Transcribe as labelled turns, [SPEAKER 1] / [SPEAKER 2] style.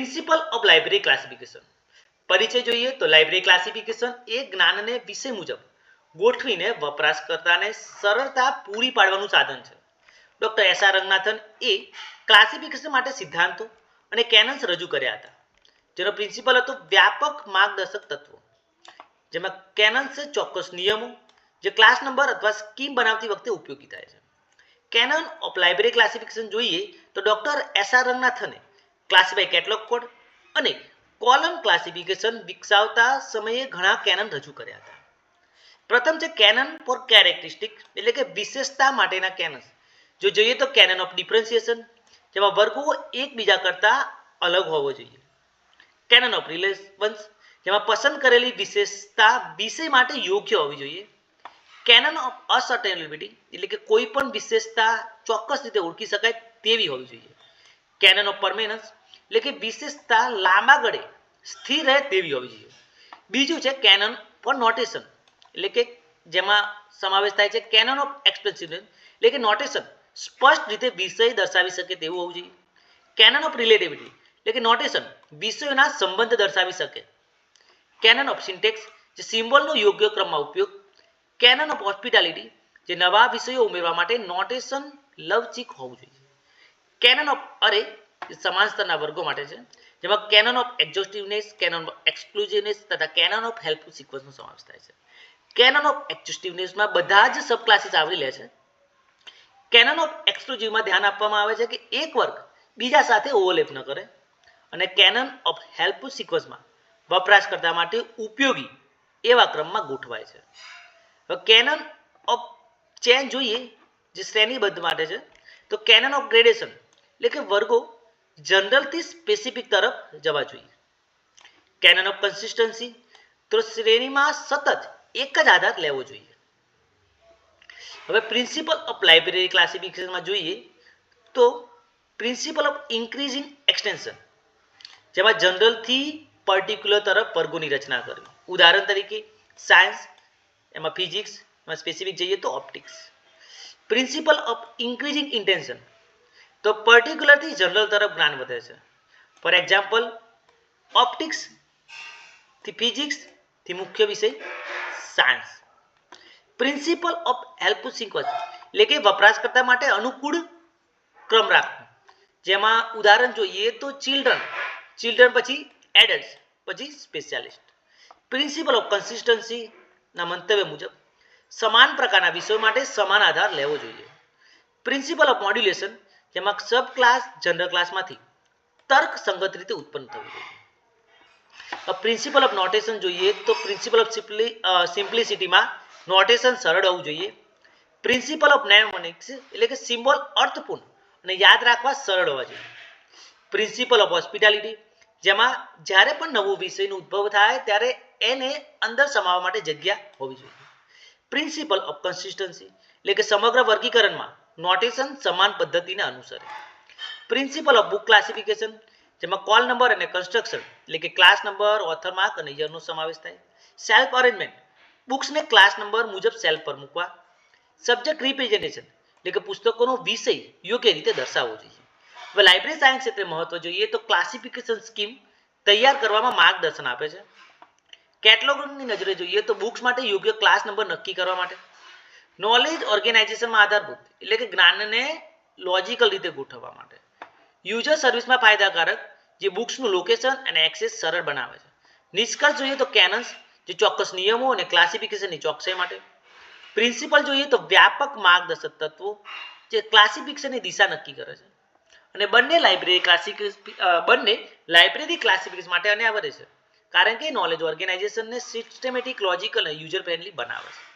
[SPEAKER 1] Principal of library classification પરિચય જોઈએ તો લાઇબ્રેરી ક્લાસિફિકેશન એ જ્ઞાનને વિષય મુજબ ગોઠવીને વપરાશકર્તાને સરળતા પૂરી પાડવાનું સાધન છે. ડોક્ટર એસ આર રંગનાથન એ ક્લાસિફિકેશન માટે સિદ્ધાંતો અને કેનન્સ રજૂ કર્યા હતા. જેનો પ્રિન્સિપલ હતો વ્યાપક માર્ગદર્શક તત્વો. જેમાં કેનન્સ ચોક્કસ નિયમો, જે ક્લાસ નંબર અથવા સ્કીમ બનાવતી વખતે ઉપયોગી થાય છે. કેનન ઓફ લાઇબ્રેરી ક્લાસિફિકેશન જોઈએ તો ડોક્ટર એસ આર રંગનાથને ક્લાસિફાઈ કેટલોગ કોડ અને કોલમ ક્લાસિફિકેશન વિકસાવતા સમયે ઘણા કેનન રજૂ કર્યા હતા. પ્રથમ છે કેનન ફોર કેરેક્ટરિસ્ટિક એટલે કે વિશેષતા માટેના કેનન જો જોઈએ તો કેનન ઓફ ડિફરન્સિએશન જેમાં વર્ગો એકબીજા કરતાં અલગ હોવો જોઈએ. કેનન ઓફ રિલેવન્સ જેમાં પસંદ કરેલી વિશેષતા વિષય માટે યોગ્ય હોવી જોઈએ. કેનન ઓફ અસર્ટેનેબિલિટી એટલે કે કોઈ પણ વિશેષતા ચોક્કસ રીતે ઓળખી શકાય તેવી હોવી જોઈએ. કેનન ઓફ પરમેનન્સ એટલે કે વિશેષતા લાંબા ગળે સ્થિર રહે તેવી હોવી જોઈએ. બીજું છે કેનન ફોર નોટેશન એટલે કે જેમાં સમાવેશ થાય છે કેનન ઓફ એક્સપ્રેસિવનેસ એટલે કે નોટેશન સ્પષ્ટ રીતે વિષય દર્શાવી શકે તેવું હોવું જોઈએ. કેનન ઓફ રિલેટિવિટી એટલે કે નોટેશન વિષયોના સંબંધ દર્શાવી શકે. કેનન ઓફ સિન્ટેક્સ જે સિમ્બોલનો યોગ્ય ક્રમમાં ઉપયોગ. કેનન ઓફ હોસ્પિટાલિટી જે નવા વિષયો ઉમેરવા માટે નોટેશન લવચીક હોવું જોઈએ. કેનન ઓફ અરે સમાન સ્તરના વર્ગો માટે છે, જેમાં canon of exhaustiveness canon of exclusiveness તથા કેનન ઓફ હેલ્પફુલ સિક્વન્સનો સમાવેશ થાય છે. કેનન ઓફ એક્ઝોસ્ટિવનેસમાં બધા જ સબ ક્લાસીસ આવરી લે છે. કેનન ઓફ એક્સક્લુઝિવમાં ધ્યાન આપવામાં આવે છે કે એક વર્ગ બીજા સાથે ઓવરલેપ ન કરે અને કેનન ઓફ હેલ્પફુલ સિક્વન્સમાં વપરાશકર્તા માટે ઉપયોગી એવા ક્રમમાં ગોઠવાય છે. હવે કેનન ઓફ ચેન જોઈએ, જે શ્રેણીબદ્ધ માટે છે, તો કેનન ઓફ ગ્રેડેશન એટલે કે વર્ગો જનરલથી સ્પેસિફિક તરફ જવા જોઈએ. કેનન ઓફ કન્સિસ્ટન્સી તો શ્રેણીમાં સતત એક જ આધાર લેવો જોઈએ. હવે પ્રિન્સિપલ ઓફ લાઇબ્રેરી ક્લાસિફિકેશનમાં જોઈએ તો પ્રિન્સિપલ ઓફ ઇન્ક્રીઝિંગ એક્સટેન્શન જેમાં જનરલથી પર્ટિક્યુલર તરફ વર્ગોની રચના કરવી. ઉદાહરણ તરીકે સાયન્સ એમાં ફિઝિક્સ એમાં સ્પેસિફિક જઈએ તો optics principle of increasing intension તો પર્ટિક્યુલરથી જનરલ તરફ જ્ઞાન વધે છે. ફોર એક્ઝામ્પલ ઓપ્ટિક્સથી ફિઝિક્સથી મુખ્ય વિષય science principle of helpful sequence એટલે કે વપરાશકર્તા માટે અનુકૂળ ક્રમ રાખવો. જેમાં ઉદાહરણ જોઈએ તો ચિલ્ડ્રન ચિલ્ડ્રન પછી એડલ્ટ પછી સ્પેશિયાલિસ્ટ પ્રિન્સિપલ ઓફ કન્સિસ્ટન્સીના મંતવ્ય મુજબ સમાન પ્રકારના વિષયો માટે સમાન આધાર લેવો જોઈએ. પ્રિન્સિપલ ઓફ મોડ્યુલેશન જેમાં સબ ક્લાસ, જનરલ ક્લાસમાંથી તર્ક સંગત રીતે ઉત્પન્ન જોઈએ પ્રિન્સિપલ ઓફ નોટેશન જોઈએ તો પ્રિન્સિપલ ઓફ સિમ્પ્લિસિટીમાં નોટેશન સરળ હોવું જોઈએ. પ્રિન્સિપલ ઓફ નેમોનિક્સ એટલે કે સિમ્બોલ અર્થપૂર્ણ અને યાદ રાખવા સરળ હોવા જોઈએ. પ્રિન્સિપલ ઓફ હોસ્પિટાલિટી જેમાં જ્યારે પણ નવો વિષયનો ઉદ્ભવ થાય ત્યારે એને અંદર સમાવવા માટે જગ્યા હોવી જોઈએ. પ્રિન્સિપલ ઓફ કન્સિસ્ટન્સી એટલે કે સમગ્ર વર્ગીકરણમાં નોટેશન સમાન પદ્ધતિને અનુસરે. પ્રિન્સિપલ ઓફ બુક ક્લાસિફિકેશન જેમાં કોલ નંબર અને કન્સ્ટ્રક્શન એટલે કે ક્લાસ નંબર ઓથર માર્ક અને યરનો સમાવેશ થાય. સેલ્ફ અરેન્જમેન્ટ બુક્સને ક્લાસ નંબર મુજબ સેલ્ફ પર મૂકવા. સબ્જેક્ટ રિપ્રેઝન્ટેશન એટલે કે પુસ્તકોનો વિષય યોગ્ય રીતે દર્શાવવો જોઈએ. હવે લાઇબ્રેરી સાયન્સ ક્ષેત્રે મહત્વ જોઈએ તો ક્લાસિફિકેશન સ્કીમ તૈયાર કરવામાં માર્ગદર્શન આપે છે. કેટલોગની નજરે જોઈએ તો બુક્સ માટે યોગ્ય ક્લાસ નંબર નક્કી કરવા માટે. નોલેજ ઓર્ગેનાઇઝેશનમાં આધારભૂત. એટલે કે જ્ઞાનને લોજિકલ રીતે ગોઠવવા માટે. યુઝર સર્વિસમાં ફાયદાકારક, જે બુક્સનું લોકેશન અને એક્સેસ સરળ બનાવે છે. નિષ્કર્ષ જોઈએ તો કેનન્સ જે ચોક્કસ નિયમો અને ક્લાસિફિકેશનની ચોકસાઈ માટે. પ્રિન્સિપલ જોઈએ તો વ્યાપક માર્ગદર્શક તત્વો, જે ક્લાસિફિકેશનની દિશા નક્કી કરે છે. અને બંને લાઇબ્રેરી ક્લાસિફિકેશન બંને લાઇબ્રેરી ક્લાસિફિકેશન માટે અનિવાર્ય છે. કારણ કે નોલેજ ઓર્ગેનાઇઝેશનને સિસ્ટમેટિક લોજિકલ અને યુઝર ફ્રેન્ડલી બનાવે છે.